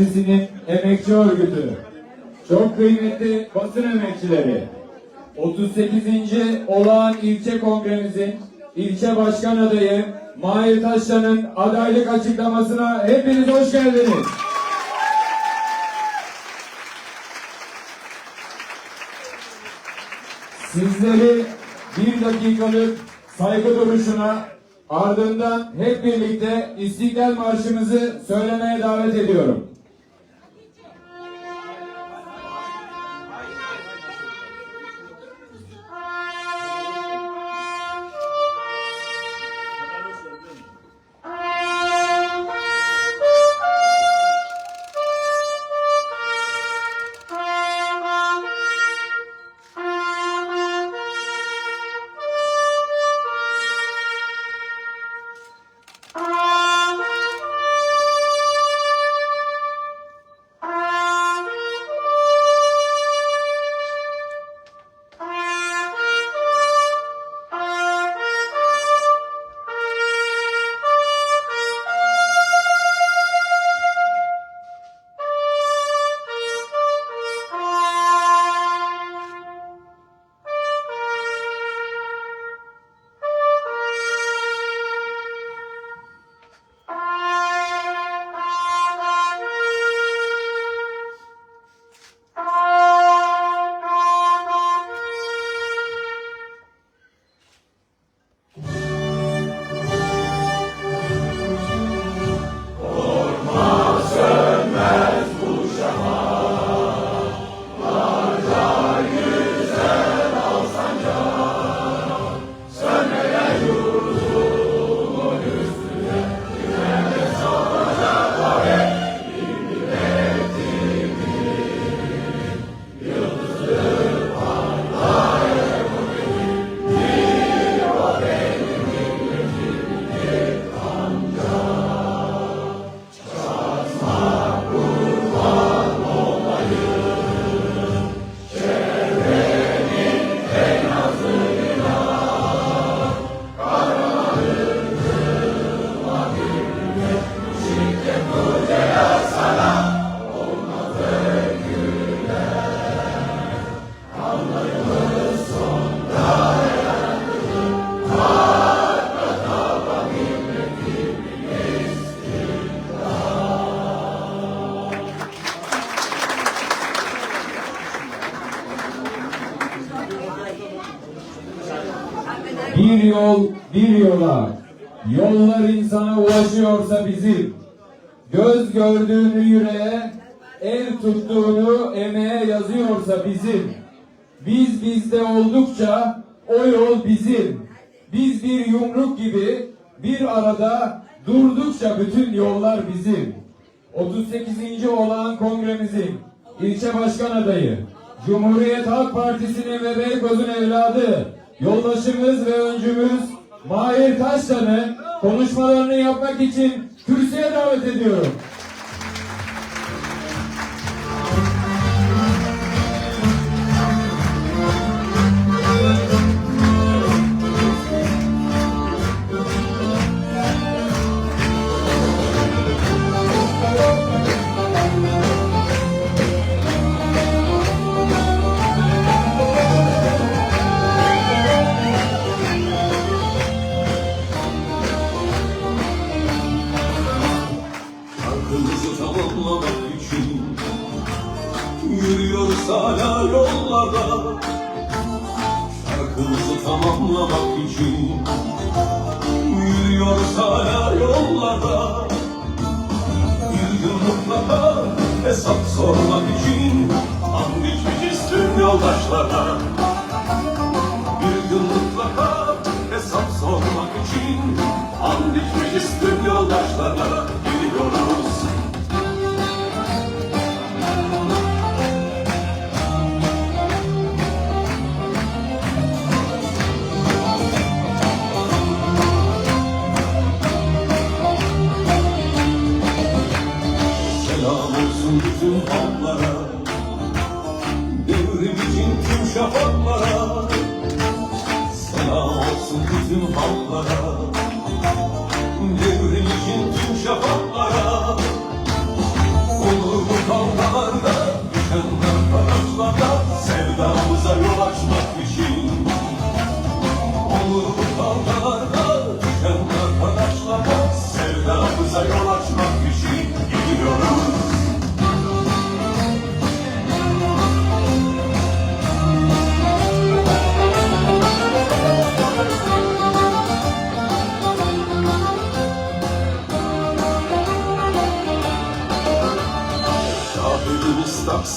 Partisi'nin emekçi örgütü, çok kıymetli basın emekçileri, 38. olağan ilçe kongremizin ilçe başkan adayı Mahir Taşlan'ın adaylık açıklamasına hepiniz hoş geldiniz. Sizleri bir dakikalık saygı duruşuna ardından hep birlikte İstiklal Marşımızı söylemeye davet ediyorum. Göz gördüğünü yüreğe, el tuttuğunu emeğe yazıyorsa bizim. Biz bizde oldukça o yol bizim. Biz bir yumruk gibi bir arada durdukça bütün yollar bizim. 38. olağan kongremizin ilçe başkan adayı, Cumhuriyet Halk Partisi'nin ve Beykoz'un evladı, yoldaşımız ve öncümüz Mahir Taşlan'ı konuşmalarını yapmak için kürsüye davet ediyorum. Tamamlamak için. Yürüyoruz hala yollarda. Şarkımızı tamamlamak için. Yürüyoruz hala yollarda. Bir gün mutlaka hesap sormak için. An biçmişiz tüm yoldaşlara Bir gün mutlaka hesap sormak için. An biçmişiz tüm yoldaşlara Gidiyoruz love.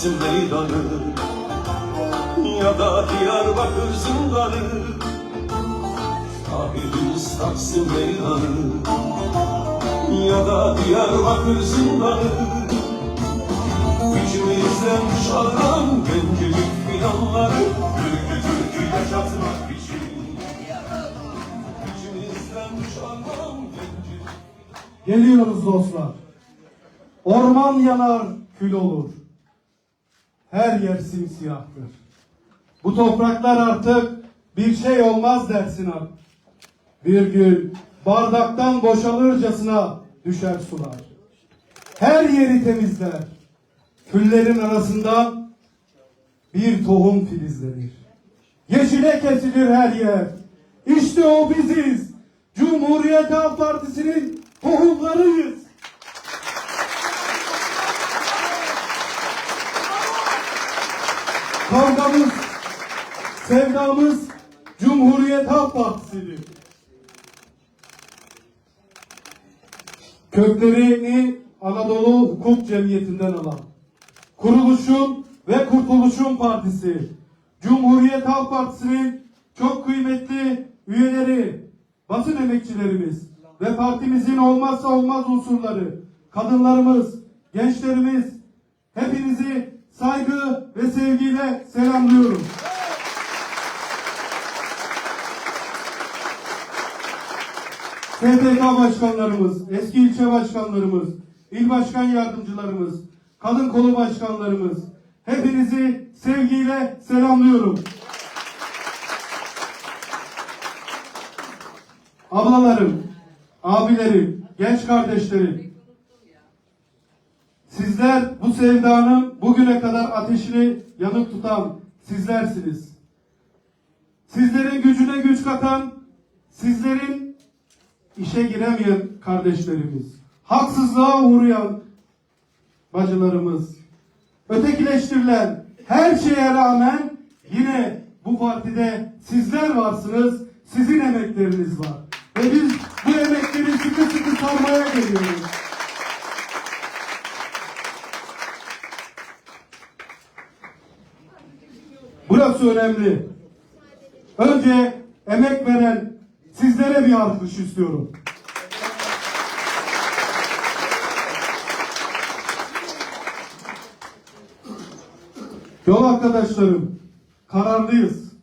Taksim meydanı Ya da Diyarbakır zindanı Şahidimiz Taksim meydanı Ya da Diyarbakır zindanı İçimizden çalan gencecik fidanları Türkü türkü yaşatmak için İçimizden çalan gencecik Geliyoruz dostlar. Orman yanar, kül olur. Her yer simsiyahtır. Bu topraklar artık bir şey olmaz dersin abi. Bir gün bardaktan boşalırcasına düşer sular. Her yeri temizler. Küllerin arasından bir tohum filizlenir. Yeşile kesilir her yer. İşte o biziz. Cumhuriyet Halk Partisi'nin tohumlarıyız. Kavgamız, sevdamız Cumhuriyet Halk Partisi'dir. Köklerini Anadolu Hukuk Cemiyeti'nden alan, Kuruluşun ve Kurtuluşun Partisi, Cumhuriyet Halk Partisi'nin çok kıymetli üyeleri, basın emekçilerimiz ve partimizin olmazsa olmaz unsurları, kadınlarımız, gençlerimiz, hepinizi saygı ve sevgiyle selamlıyorum. STK başkanlarımız, eski ilçe başkanlarımız, il başkan yardımcılarımız, kadın kolu başkanlarımız, hepinizi sevgiyle selamlıyorum. Ablalarım, abilerim, genç kardeşlerim, sizler bu sevdanın bugüne kadar ateşini yanık tutan sizlersiniz. Sizlerin gücüne güç katan, sizlerin işe giremeyen kardeşlerimiz, haksızlığa uğrayan bacılarımız, ötekileştirilen her şeye rağmen yine bu partide sizler varsınız, sizin emekleriniz var. Ve biz bu emekleri sıkı sıkı sarmaya geliyoruz. Önemli. Önce emek veren sizlere bir alkış istiyorum. Yol arkadaşlarım, kararlıyız.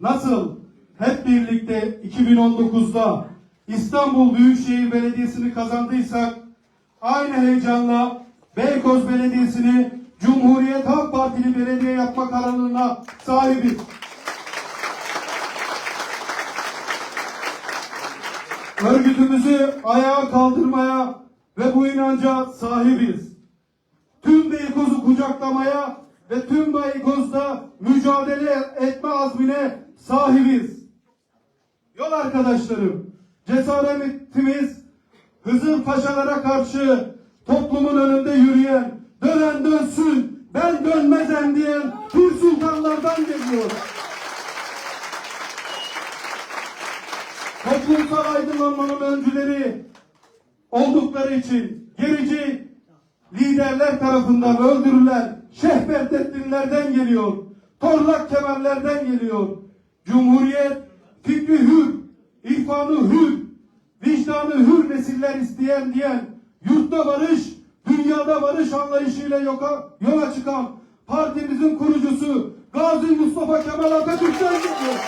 Nasıl hep birlikte 2019'da İstanbul Büyükşehir Belediyesi'ni kazandıysak, aynı heyecanla Beykoz Belediyesi'ni Cumhuriyet Halk Partili belediye yapma kararlılığına sahibiz. Örgütümüzü ayağa kaldırmaya ve bu inanca sahibiz. Tüm Beykoz'u kucaklamaya ve tüm Beykoz'da mücadele etme azmine sahibiz. Yol arkadaşlarım, cesaretimiz Hızır Paşalara karşı toplumun önünde yürüyen, dönen dönsün, ben dönmezem diyen Pir Sultanlardan geliyor. toplumsal aydınlanmanın öncüleri oldukları için gerici liderler tarafından öldürülen Şehbettinlerden geliyor. Torlak kemerlerden geliyor. Cumhuriyet fikri hür, irfanı hür, vicdanı hür nesiller isteyen diyen yurtta barış, dünyada barış anlayışıyla yoka, yola çıkan partimizin kurucusu Gazi Mustafa Kemal Atatürk'ten geliyor.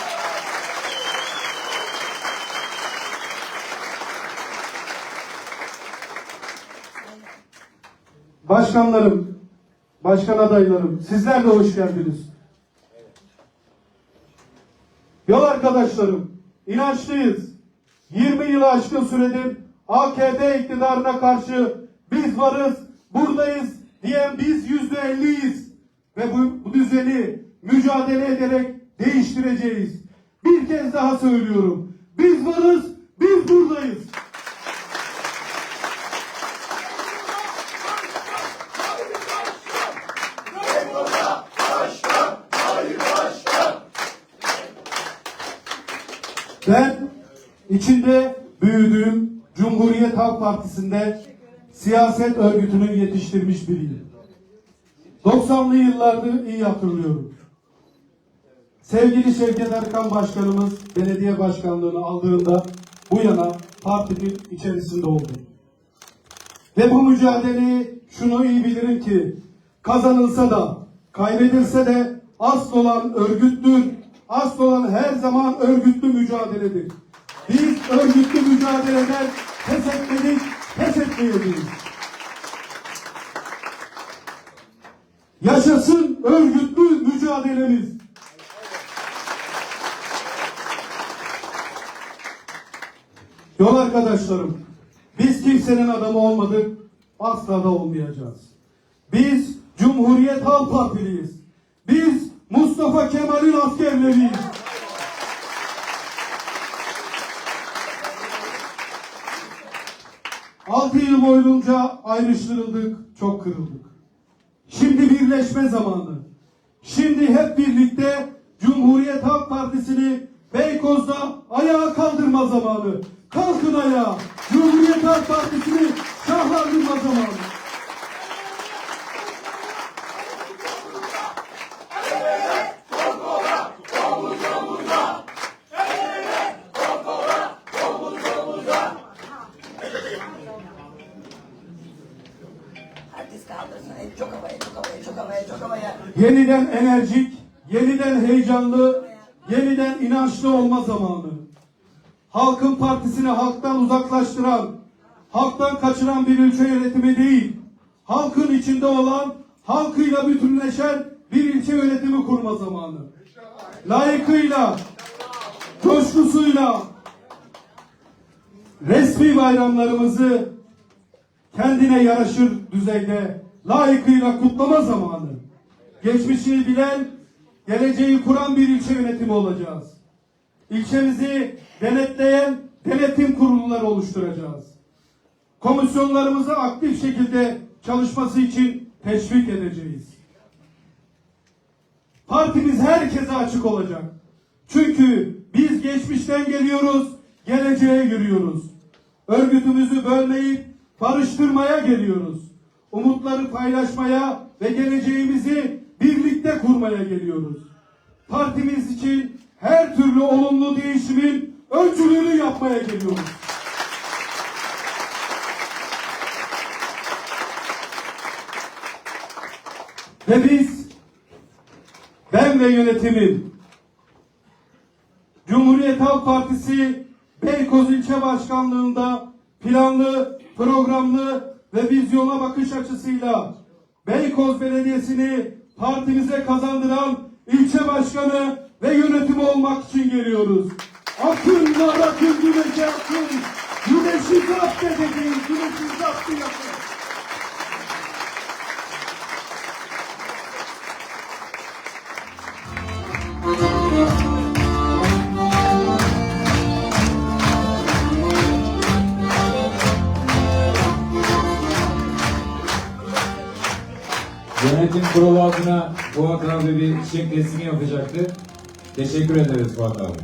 Başkanlarım, başkan adaylarım, sizler de hoş geldiniz. Yol arkadaşlarım, inançlıyız. 20 yılı aşkın süredir AKP iktidarına karşı biz varız, buradayız diyen biz yüzde elliyiz. Ve bu, bu düzeni mücadele ederek değiştireceğiz. Bir kez daha söylüyorum. Biz varız, biz buradayız. Ben içinde büyüdüğüm Cumhuriyet Halk Partisi'nde siyaset örgütünün yetiştirmiş biriyim. 90'lı yıllarda iyi hatırlıyorum. Sevgili Şevket Erkan Başkanımız belediye başkanlığını aldığında bu yana partinin içerisinde oldu. Ve bu mücadeleyi şunu iyi bilirim ki kazanılsa da kaybedilse de asıl olan örgüttür. Asıl olan her zaman örgütlü mücadeledir. Biz örgütlü mücadeleden pes etmedik, pes etmeyeceğiz. Yaşasın örgütlü mücadelemiz. Yol arkadaşlarım, biz kimsenin adamı olmadık, asla da olmayacağız. Biz Cumhuriyet Halk Partiliyiz. Biz Mustafa Kemal'in askerleriyiz. Altı yıl boyunca ayrıştırıldık, çok kırıldık. Şimdi birleşme zamanı. Şimdi hep birlikte Cumhuriyet Halk Partisi'ni Beykoz'da ayağa kaldırma zamanı. Kalkın ayağa. Cumhuriyet Halk Partisi'ni şahlandırma zamanı. Herkes kaldırsın. El çok havaya, çok havaya, çok havaya, çok havaya. Yeniden enerjik, yeniden heyecanlı, yeniden inançlı olma zamanı. Halkın partisini halktan uzaklaştıran, halktan kaçıran bir ülke yönetimi değil, halkın içinde olan, halkıyla bütünleşen bir ilçe yönetimi kurma zamanı. Layıkıyla, coşkusuyla, resmi bayramlarımızı kendine yaraşır düzeyde layıkıyla kutlama zamanı. Geçmişini bilen, geleceği kuran bir ilçe yönetimi olacağız. İlçemizi denetleyen denetim kurulları oluşturacağız. Komisyonlarımızı aktif şekilde çalışması için teşvik edeceğiz. Partimiz herkese açık olacak. Çünkü biz geçmişten geliyoruz, geleceğe yürüyoruz. Örgütümüzü bölmeyip barıştırmaya geliyoruz. Umutları paylaşmaya ve geleceğimizi birlikte kurmaya geliyoruz. Partimiz için her türlü olumlu değişimin öncülüğünü yapmaya geliyoruz. Ve biz ben ve yönetimin Cumhuriyet Halk Partisi Beykoz İlçe Başkanlığı'nda planlı, programlı ve vizyona bakış açısıyla Beykoz Belediyesi'ni partimize kazandıran ilçe başkanı ve yönetimi olmak için geliyoruz. Akın var akın güneşe akın. Kurulu adına Fuat abi bir çiçek resmi yapacaktı. Teşekkür ederiz Fuat abi.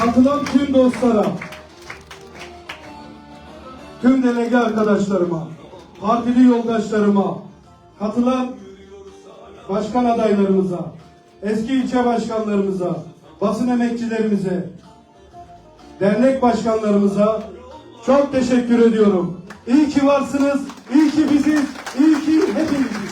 Katılan tüm dostlara, tüm delege arkadaşlarıma, partili yoldaşlarıma, katılan başkan adaylarımıza, eski ilçe başkanlarımıza, basın emekçilerimize, dernek başkanlarımıza çok teşekkür ediyorum. İyi ki varsınız, iyi ki biziz, iyi ki hepimiz.